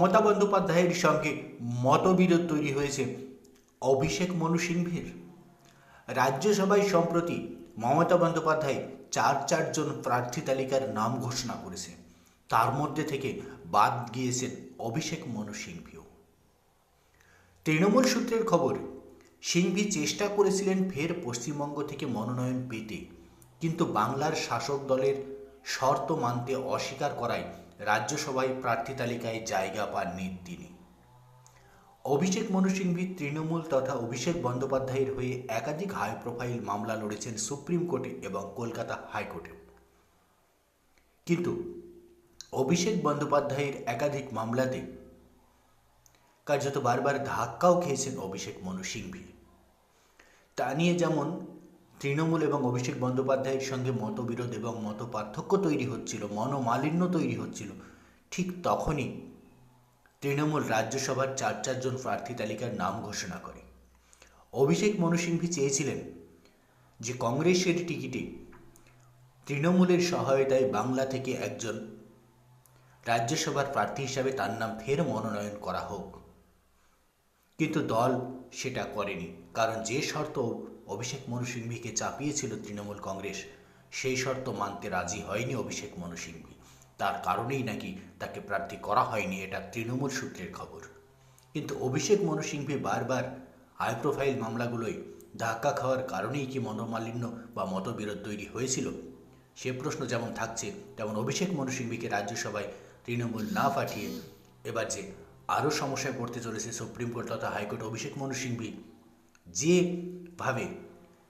মমতা বন্দ্যোপাধ্যায়ের সঙ্গে মতবিরোধ তৈরি হয়েছে অভিষেক মনু সিংভির। রাজ্যসভায় সম্প্রতি মমতা বন্দ্যোপাধ্যায় চার চারজন প্রার্থী তালিকার নাম ঘোষণা করেছে। তার মধ্যে থেকে বাদ গিয়েছেন অভিষেক মনু সিংভিও। তৃণমূল সূত্রের খবর, সিংভি চেষ্টা করেছিলেন ফের পশ্চিমবঙ্গ থেকে মনোনয়ন পেতে, কিন্তু বাংলার শাসক দলের শর্ত মানতে অস্বীকার করায় রাজ্যসভায় প্রার্থী তালিকায় জায়গা পাননি তিনি। অভিষেক মনু সিংভি তৃণমূল তথা অভিষেক বন্দ্যোপাধ্যায়ের হয়ে একাধিক হাই প্রোফাইল মামলা লড়েছেন সুপ্রিম কোর্টে এবং কলকাতা হাইকোর্টে কিন্তু অভিষেক বন্দ্যোপাধ্যায়ের একাধিক মামলাতে কার্যত বারবার ধাক্কাও খেয়েছেন অভিষেক মনু সিংভি তা নিয়ে যেমন তৃণমূল এবং অভিষেক বন্দ্যোপাধ্যায়ের সঙ্গে মতবিরোধ এবং মত পার্থক্য তৈরি হচ্ছিল, মনোমালিন্য তৈরি হচ্ছিল। ঠিক তখনই তৃণমূল রাজ্যসভার চার চারজন প্রার্থী তালিকার নাম ঘোষণা করে। অভিষেক মনু সিংভি চেয়েছিলেন যে কংগ্রেসের টিকিটে তৃণমূলের সহায়তায় বাংলা থেকে একজন রাজ্যসভার প্রার্থী হিসাবে তার নাম ফের মনোনয়ন করা হোক। কিন্তু দল সেটা করেনি। কারণ যে শর্ত অভিষেক মনু সিংভিকে চাপিয়েছিল তৃণমূল কংগ্রেস, সেই শর্ত মানতে রাজি হয়নি অভিষেক মনু সিংভি। তার কারণেই নাকি তাকে প্রার্থী করা হয়নি, এটা তৃণমূল সূত্রের খবর। কিন্তু অভিষেক মনু সিংভি বারবার হাই প্রোফাইল মামলাগুলোয় ধাক্কা খাওয়ার কারণেই কি মনোমালিন্য বা মতবিরোধ তৈরি হয়েছিল? সে প্রশ্ন যেমন থাকছে, তেমন অভিষেক মনু সিংভিকে রাজ্যসভায় তৃণমূল না পাঠিয়ে এবার যে আরও সমস্যায় পড়তে চলেছে সুপ্রিম কোর্ট তথা হাইকোর্ট অভিষেক মনু সিংভি। যেভাবে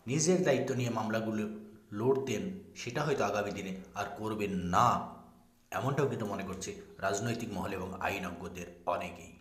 নিজের দায়িত্ব নিয়ে মামলাগুলো লড়তেন, সেটা হয়তো আগামী দিনে আর করবেন না। এমনটাও কিন্তু মনে করছে রাজনৈতিক মহল এবং আইনজ্ঞদের অনেকেই।